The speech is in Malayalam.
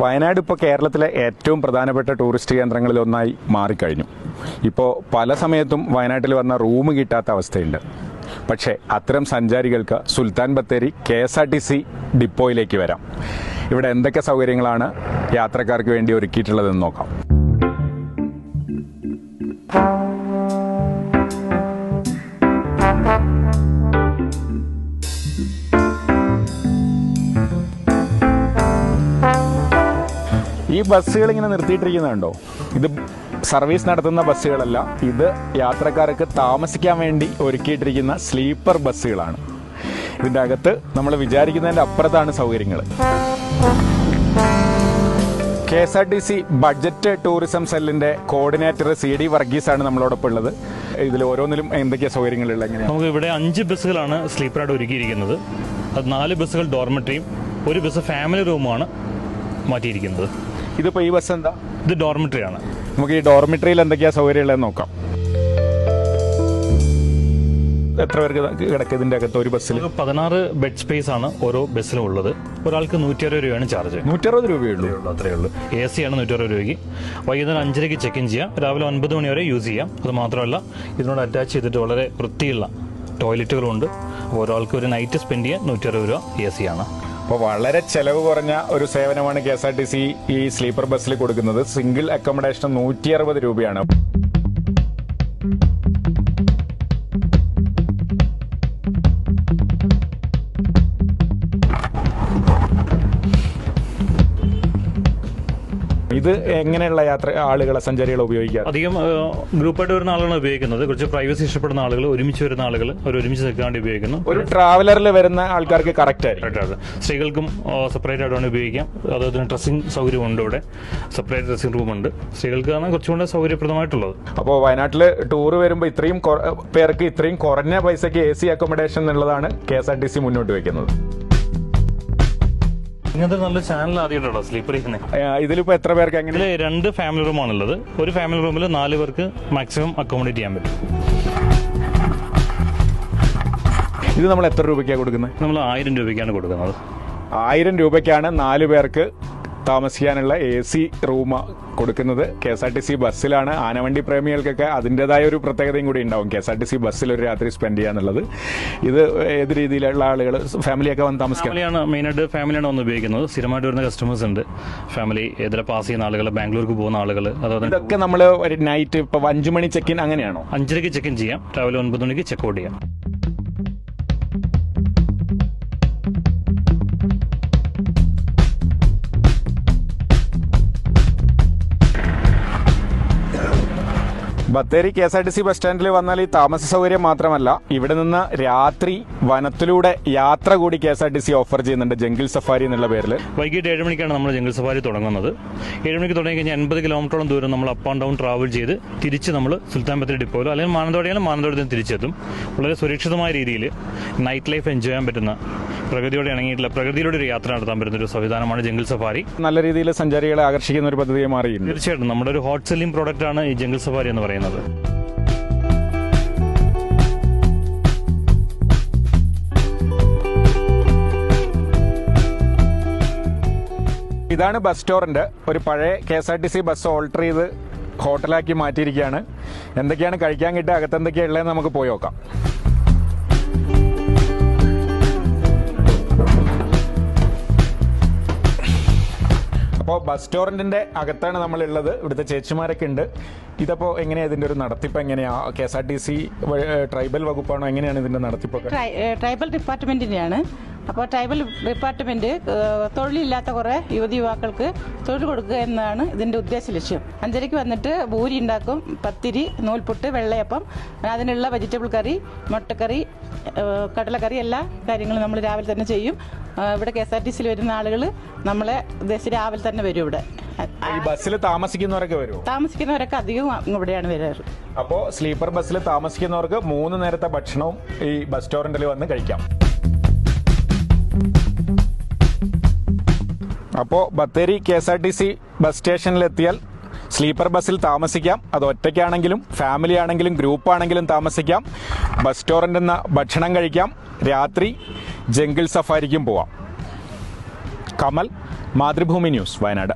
വയനാട് ഇപ്പോൾ കേരളത്തിലെ ഏറ്റവും പ്രധാനപ്പെട്ട ടൂറിസ്റ്റ് കേന്ദ്രങ്ങളിൽ ഒന്നായി മാറിക്കഴിഞ്ഞു. ഇപ്പോൾ പല സമയത്തും വയനാട്ടിൽ വന്ന റൂം കിട്ടാത്ത അവസ്ഥയുണ്ട്. പക്ഷേ അത്തരം സഞ്ചാരികൾക്ക് Sultan Bathery K S R T C ഡിപ്പോയിലേക്ക് വരാം. ഇവിടെ എന്തൊക്കെ സൗകര്യങ്ങളാണ് യാത്രക്കാർക്ക് വേണ്ടി ഒരുക്കിയിട്ടുള്ളതെന്ന് നോക്കാം. ഈ ബസ്സുകൾ ഇങ്ങനെ നിർത്തിയിട്ടിരിക്കുന്നുണ്ടോ? ഇത് സർവീസ് നടത്തുന്ന ബസ്സുകളല്ല ഇത് യാത്രക്കാർക്ക് താമസിക്കാൻ വേണ്ടി ഒരുക്കിയിട്ടിരിക്കുന്ന സ്ലീപ്പർ ബസ്സുകളാണ്. ഇതിന്റെ അകത്ത് നമ്മൾ വിചാരിക്കുന്നതിന്റെ അപ്പുറത്താണ് സൗകര്യങ്ങൾ. K S R T C budget tourism സെല്ലിന്റെ കോർഡിനേറ്റർ സി ഡി വർഗീസ് ആണ് നമ്മളോടൊപ്പം ഉള്ളത്. ഇതിൽ ഓരോന്നിലും എന്തൊക്കെയാണ് സൗകര്യങ്ങളുള്ള നമുക്ക് ഇവിടെ അഞ്ച് ബസ്സുകളാണ് സ്ലീപ്പറായിട്ട് ഒരുക്കിയിരിക്കുന്നത്. അത് നാല് ബസ്സുകൾ ഡോർമെട്രിയും ഒരു ബസ് ഫാമിലി റൂമാണ് മാറ്റിയിരിക്കുന്നത്. ഇതിപ്പോ ഈ ബസ് എന്താ? ഇത് ഡോർമിറ്ററി ആണ്. നമുക്ക് ഈ ഡോർമിറ്ററിയിൽ എന്തൊക്കെയാ സൗകര്യമുള്ളതെന്ന് നോക്കാം. എത്ര പേർക്ക് കിടക്കും ഇതിന്റെ അകത്ത് ഒരു ബസ്സിൽ പതിനാറ് ബെഡ് സ്പേസ് ആണ് ഓരോ ബസ്സിലും ഉള്ളത്. ഒരാൾക്ക് നൂറ്റി അറുപത് രൂപയാണ് ചാർജ് നൂറ്ററുപത് രൂപയുള്ളൂ അത്രേ ഉള്ളൂ എ സി ആണ് നൂറ്റി അറുപത് രൂപയ്ക്ക്. വൈകുന്നേരം അഞ്ചരയ്ക്ക് ചെക്ക് ഇൻ ചെയ്യാം. രാവിലെ ഒൻപത് മണി വരെ യൂസ് ചെയ്യാം. അത് മാത്രമല്ല ഇതിനോട് അറ്റാച്ച് ചെയ്തിട്ട് വളരെ വൃത്തിയുള്ള ടോയ്ലറ്റുകളുണ്ട് ഒരാൾക്ക് ഒരു നൈറ്റ് സ്പെൻഡ് ചെയ്യാൻ നൂറ്റി അറുപത് രൂപ എ സി ആണ്. അപ്പോൾ വളരെ ചെലവ് കുറഞ്ഞ ഒരു സേവനമാണ് K S R T C ഈ സ്ലീപ്പർ ബസ്സിൽ കൊടുക്കുന്നത്. സിംഗിൾ അക്കോമഡേഷൻ നൂറ്റി അറുപത് രൂപയാണ്. ഇത് എങ്ങനെയുള്ള യാത്ര ആളുകളെ സഞ്ചാരികളെ ഉപയോഗിക്കുക അധികം ഗ്രൂപ്പായിട്ട് വരുന്ന ആളുകളാണ് ഉപയോഗിക്കുന്നത്. കുറച്ച് പ്രൈവസി ഇഷ്ടപ്പെടുന്ന ആളുകൾ ഒരുമിച്ച് വരുന്ന ആളുകൾ അവർ ഒരുമിച്ച് വേണ്ടി ഉപയോഗിക്കുന്നു. ഒരു ട്രാവലറിൽ വരുന്ന ആൾക്കാർക്ക് കറക്റ്റ് ആയിരിക്കും. സ്ത്രീകൾക്കും സെപ്പറേറ്റ് ആയിട്ട് വേണം ഉപയോഗിക്കാം. അതുപോലെ ഡ്രസ്സിംഗ് സൗകര്യമുണ്ട് ഇവിടെ. സെപ്പറേറ്റ് ഡ്രസ്സിംഗ് റൂം ഉണ്ട്. സ്ത്രീകൾക്കാണ് കുറച്ചുകൂടെ സൗകര്യപ്രദമായിട്ടുള്ളത്. അപ്പോൾ വയനാട്ടിൽ ടൂർ വരുമ്പോൾ ഇത്രയും പേർക്ക് ഇത്രയും കുറഞ്ഞ പൈസയ്ക്ക് എ സി അക്കോമഡേഷൻ എന്നുള്ളതാണ് K S R T C മുന്നോട്ട് വെക്കുന്നത്. ഇങ്ങനത്തെ നല്ല ചാനൽ ആദ്യമായിട്ടുണ്ടോ സ്ലീപ്പർ ഏഹ് ഇതിലിപ്പോ എത്ര പേർക്ക് ഇതിൽ രണ്ട് ഫാമിലി റൂമാണുള്ളത് ഒരു ഫാമിലി റൂമിൽ നാല് പേർക്ക് മാക്സിമം അക്കോമഡേറ്റ് ചെയ്യാൻ പറ്റും. ഇത് നമ്മൾ എത്ര രൂപയ്ക്കാണ് കൊടുക്കുന്നത് നമ്മൾ ആയിരം രൂപയ്ക്കാണ് കൊടുക്കുന്നത്. ആയിരം രൂപയ്ക്കാണ് നാല് പേർക്ക് താമസിക്കാനുള്ള എ സി റൂം കൊടുക്കുന്നത് K S R T C ബസ്സിലാണ്. ആനവണ്ടി പ്രേമികൾക്കൊക്കെ അതിന്റെതായ ഒരു പ്രത്യേകതയും കൂടി ഉണ്ടാവും. K S R T C ബസ്സിൽ ഒരു രാത്രി സ്പെൻഡ് ചെയ്യാന്നുള്ളത്. ഇത് ഏത് രീതിയിലുള്ള ആളുകൾ ഫാമിലിയൊക്കെ വന്ന് താമസിക്കാം ഫാമിലിയാണ് മെയിനായിട്ട് ഫാമിലിയാണ് വന്ന് ഉപയോഗിക്കുന്നത്. സ്ഥിരമായിട്ട് വരുന്ന കസ്റ്റമേഴ്സ് ഉണ്ട്. ഫാമിലി ഇതിലെ പാസ് ചെയ്യുന്ന ആളുകൾ ബാംഗ്ലൂർക്ക് പോകുന്ന ആളുകൾ അതുപോലെ ഇതൊക്കെ നമ്മൾ ഒരു നൈറ്റ് ഇപ്പൊ അഞ്ചു മണി ചെക്ക് ഇൻ അങ്ങനെയാണോ? അഞ്ചരയ്ക്ക് ചെക്ക് ഇൻ ചെയ്യാം. രാവിലെ ഒൻപത് മണിക്ക് ചെക്ക് ഔട്ട് ചെയ്യാം. Bathery K S R T C bus സ്റ്റാൻഡിൽ വന്നാൽ ഈ താമസ സൗകര്യം മാത്രമല്ല ഇവിടെ നിന്ന് രാത്രി വനത്തിലൂടെ യാത്ര കൂടി K S R T C offer ചെയ്യുന്നുണ്ട് ജംഗിൾ സഫാരി എന്നുള്ള പേരിൽ. വൈകിട്ട് ഏഴ് മണിക്കാണ് നമ്മൾ ജംഗിൾ സഫാരി തുടങ്ങുന്നത്. ഏഴ് മണിക്ക് തുടങ്ങി കഴിഞ്ഞാൽ എൺപത് കിലോമീറ്ററോളം ദൂരം നമ്മൾ അപ്പ് ആൻഡ് ഡൗൺ ട്രാവൽ ചെയ്ത് തിരിച്ച് നമ്മൾ സുൽത്താൻ ബത്തേരി ഡിപ്പോയിലോ അല്ലെങ്കിൽ മാനന്തവാടിയാലും മാനന്തവാടി നിന്ന് തിരിച്ചെത്തും. വളരെ സുരക്ഷിതമായ രീതിയിൽ നൈറ്റ് ലൈഫ് എൻജോയ് ചെയ്യാൻ പറ്റുന്ന പ്രകൃതിയോട് ഇണങ്ങിയിട്ടുള്ള പ്രകൃതിയിലൂടെ ഒരു യാത്ര നടത്താൻ പറ്റുന്ന ഒരു സംവിധാനമാണ് ജംഗിൾ സഫാരി. നല്ല രീതിയിൽ സഞ്ചാരികളെ ആകർഷിക്കുന്ന ഒരു പദ്ധതിയെ മാറിയിട്ടുണ്ട്. തീർച്ചയായിട്ടും. നമ്മുടെ ഒരു ഹോട്ട് സെല്ലിംഗ് പ്രോഡക്റ്റ് ആണ് ഈ ജംഗിൾ സഫാരി എന്ന് പറയുന്നത്. ഇതാണ് ബസ് സ്റ്റോറിന്റെ ഒരു പഴയ K S R T C bus alter ചെയ്ത് ഹോട്ടലാക്കി മാറ്റിയിരിക്കുകയാണ്. എന്തൊക്കെയാണ് കഴിക്കാൻ കിട്ടുക? അകത്തെന്തൊക്കെയാണ് ഉള്ളതെന്ന് നമുക്ക് പോയി നോക്കാം. അപ്പോൾ ബസ് സ്റ്റോറിന്റെ അകത്താണ് നമ്മളുള്ളത്. ഇവിടുത്തെ ചേച്ചിമാരൊക്കെ ഉണ്ട്. ഇതപ്പോൾ എങ്ങനെയാണ് ഇതിന്റെ ഒരു നടത്തിപ്പ് എങ്ങനെയാ? K S R T C tribal വകുപ്പാണോ? എങ്ങനെയാണ് ഇതിന്റെ നടത്തിപ്പൊക്കെ? ട്രൈബൽ ഡിപ്പാർട്ട്മെന്റിനെയാണ് അപ്പോൾ ട്രൈബൽ ഡിപ്പാർട്ട്മെന്റ് തൊഴിലില്ലാത്ത കുറേ യുവതി യുവാക്കൾക്ക് തൊഴിൽ കൊടുക്കുക എന്നതാണ് ഇതിന്റെ ഉദ്ദേശ ലക്ഷ്യം. അഞ്ചരയ്ക്ക് വന്നിട്ട് ഭൂരി ഉണ്ടാക്കും പത്തിരി നൂൽപുട്ട് വെള്ളയപ്പം അതിനുള്ള വെജിറ്റബിൾ കറി മുട്ടക്കറി കടലക്കറി എല്ലാ കാര്യങ്ങളും നമ്മൾ രാവിലെ തന്നെ ചെയ്യും. ഇവിടെ കെ എസ് ആർ ടി സിയിൽ വരുന്ന ആളുകൾ നമ്മളെ ഉദ്ദേശിച്ച് രാവിലെ തന്നെ വരും ഇവിടെ. ഈ ബസ്സിൽ താമസിക്കുന്നവരൊക്കെ വരുമോ താമസിക്കുന്നവരൊക്കെ അധികവും ഇവിടെയാണ് വരാറ്. അപ്പോ സ്ലീപ്പർ ബസ്സിൽ താമസിക്കുന്നവർക്ക് മൂന്ന് നേരത്തെ ഭക്ഷണവും ഈ ബസ് സ്റ്റോറന്റിൽ വന്ന് കഴിക്കാം. അപ്പോ Bathery K S R T C bus സ്റ്റേഷനിലെത്തിയാൽ sleeper ബസ്സിൽ താമസിക്കാം. അത് ഒറ്റയ്ക്കാണെങ്കിലും ഫാമിലി ആണെങ്കിലും ഗ്രൂപ്പ് ആണെങ്കിലും താമസിക്കാം. ബസ് സ്റ്റോറന്റിൽ നിന്ന് ഭക്ഷണം കഴിക്കാം. രാത്രി ജംഗിൾ സഫാരിക്കും പോവാം. കമൽ മാതൃഭൂമി ന്യൂസ് വയനാട്.